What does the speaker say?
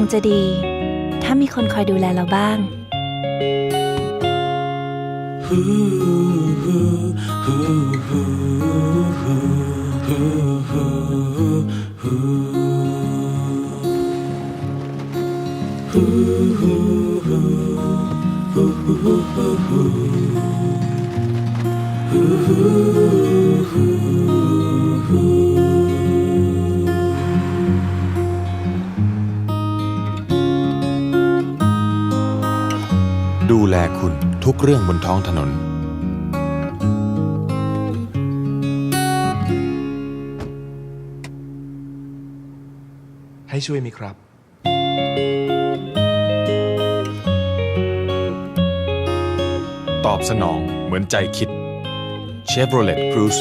งจะดี ถ้ามีคนคอยดูแลเราบ้าง ดูแลคุณทุกเรื่องบนท้องถนน ให้ช่วยไหมครับ ตอบสนองเหมือนใจคิด Chevrolet Cruze